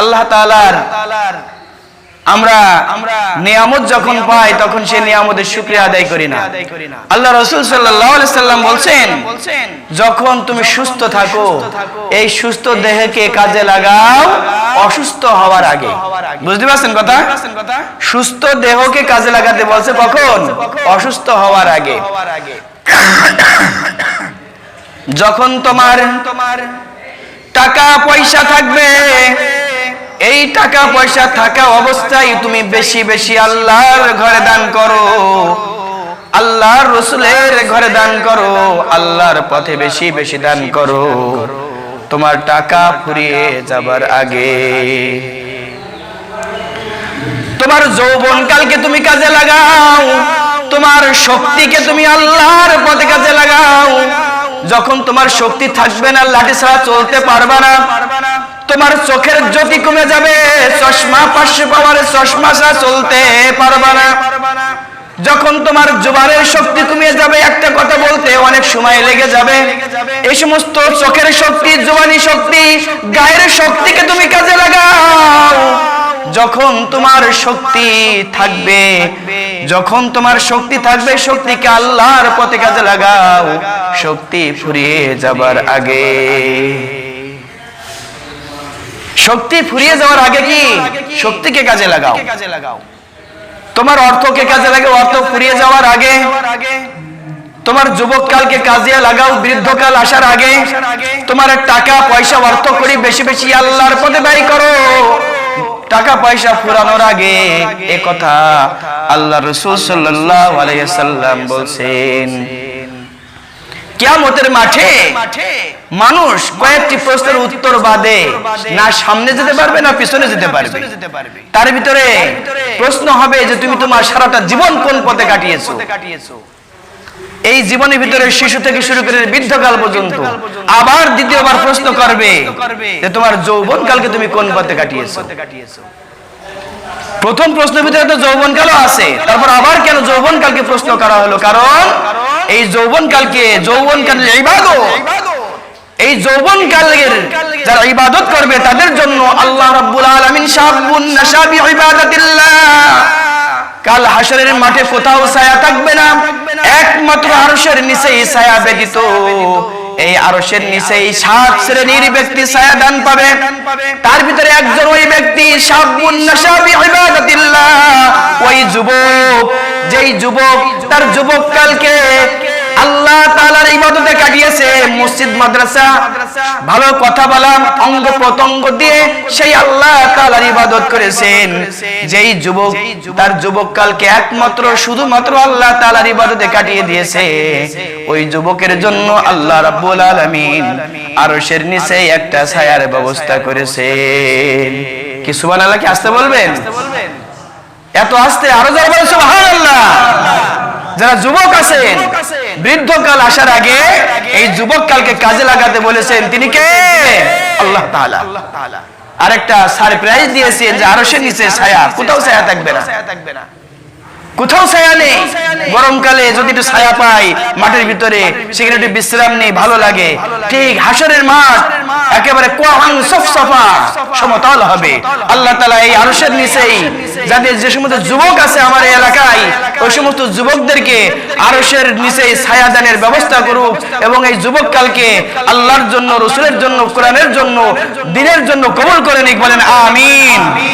আল্লাহ তাআলার আমরা নিয়ামত যখন পাই তখন সেই নিয়ামতের শুকরিয়া আদায় করি না। আল্লাহ রসুল সাল্লাম বলছেন যখন তুমি সুস্থ থাকো এই সুস্থ দেহকে কাজে লাগাও অসুস্থ হওয়ার আগে। বুঝতে পারছেন কথা? সুস্থ দেহকে কাজে লাগাতে বলছে কখন? অসুস্থ হওয়ার আগে। যখন তোমার তোমার টাকা পয়সা থাকবে এই টাকা পয়সা থাকা অবস্থায় তুমি বেশি বেশি আল্লাহর ঘরে দান করো। আল্লাহর রসুলের ঘরে দান করো, আল্লাহর পথে বেশি বেশি দান করো। তোমার টাকা ফুরিয়ে যাবার আগে তোমার যৌবন কালকে তুমি কাজে লাগাও, তোমার শক্তিকে তুমি আল্লাহর পথে কাজে লাগাও। যখন তোমার শক্তি থাকবে না, লাঠি ছাড়া চলতে পারবে না। তোমার চোখের জ্যোতি কমে যাবে। চশমা পাশে পাওয়ার চশমা চলতে পারবে না। যখন তোমার জোবানের শক্তি কমিয়ে যাবে, একটা কথা বলতে অনেক সময় লেগে যাবে। এই সমস্ত চোখের শক্তি, জোবানি শক্তি, গায়ের শক্তিকে তুমি কাজে লাগাও। যখন তোমার শক্তি থাকবে, যখন তোমার শক্তি থাকবে, শক্তিকে আল্লাহর পথে কাজে লাগাও। শক্তি ফুরিয়ে যাবার আগে। শক্তি ফুরিয়ে যাওয়ার আগে কি? শক্তিকে কাজে লাগাও। তোমার অর্থকে কাজে লাগে অর্থ ফুরিয়ে যাওয়ার আগে। তোমার যুবক কালকে কাজে লাগাও বৃদ্ধকাল আসার আগে। তোমার টাকা পয়সা অর্থ করি বেশি বেশি আল্লাহর পথে ব্যয় করো। টাকা পয়সা ফুরানোর আগে এ কথা আল্লাহ রসুল সাল্লাল্লাহু আলাইহি সাল্লাম বলছেন। কিয়ামতের মাঠে মানুষ কয়েকটি প্রশ্নের উত্তর বাদে না সামনে যেতে পারবে না পিছনে যেতে পারবে। তার ভিতরে প্রশ্ন হবে যে তুমি তোমার সারাটা জীবন কোন পথে কাটিয়েছো? এই জীবনের ভিতরে শিশু থেকে শুরু করে বৃদ্ধকাল পর্যন্ত আবার দ্বিতীয়বার প্রশ্ন করবে যে তোমার যৌবন কালকে তুমি কোন পথে কাটিয়েছো? প্রথম প্রশ্নের ভিতরে তো যৌবন কালও আছে তারপর আবার কেন যৌবন কালকে প্রশ্ন করা হলো? কারণ এই যৌবন কালকে যৌবন কালের ইবাদত। এই যৌবন কালের যারা ইবাদত করবে তাদের জন্য আল্লাহ রাব্বুল আলামিন শাবুন নাশাবি ইবাদাতিল্লাহ। কাল হাসরের মাঠে কোথাও ছায়া থাকবে না একমাত্র আরশের নিচেই ছায়া ব্যতীত। এই আরশের নিচে সাত শ্রেণির ব্যক্তি ছায়া দান পাবে। তার ভিতরে একজন ওই ব্যক্তি শাবুন নাশাবি ইবাদাতিল্লাহ। ওই যুবক যেই যুবক, তার যুবক কালকে আল্লাহ তাআলার ইবাদতে কাটিয়েছে, মসজিদ, মাদ্রাসা। ভালো কথা বলা অঙ্গ প্রত্যঙ্গ দিয়ে সেই আল্লাহ তাআলার ইবাদত করেছেন। যেই যুবক, তার যুবক কালকে একমাত্র, শুধুমাত্র আল্লাহ তাআলার ইবাদতে কাটিয়ে দিয়েছে। ওই যুবকের জন্য আল্লাহ রাব্বুল আলামিন আরশের নিচে একটা ছায়ার ব্যবস্থা করেছেন। কি সুবহানাল্লাহ কি আসতে বলবেন? এত আসতে আরও যারা বলে, সুবহানাল্লাহ। যারা যুবক আছেন, বৃদ্ধকাল আসার আগে এই যুবক কালকে কাজে লাগাতে বলেছেন, তিনি কে? আল্লাহ তাআলা। আরেকটা সারপ্রাইজ দিয়েছেন যে আরও সে নিচে ছায়া, কোথাও ছায়া থাকবে না। কোথাও ছায়া নেই। গরমকালে যদি একটু ছায়া পাই, মাঠের ভিতরে, সেখানে একটু বিশ্রাম নেই, ভালো লাগে। ঠিক হাসরের মাঠ, একেবারে কোয়াং সমতল হবে। আল্লাহ তাআলা এই আরশের নিচেই যাদের যে সমস্ত যুবক আছে আমার এলাকায়, ওই সমস্ত যুবকদেরকে আরশের নিচে ছায়া দানের ব্যবস্থা করুক এবং এই যুবক কালকে আল্লাহর জন্য, রসুলের জন্য, কোরআনের জন্য, দিনের জন্য কবল করে নিক, বলেন আমিন।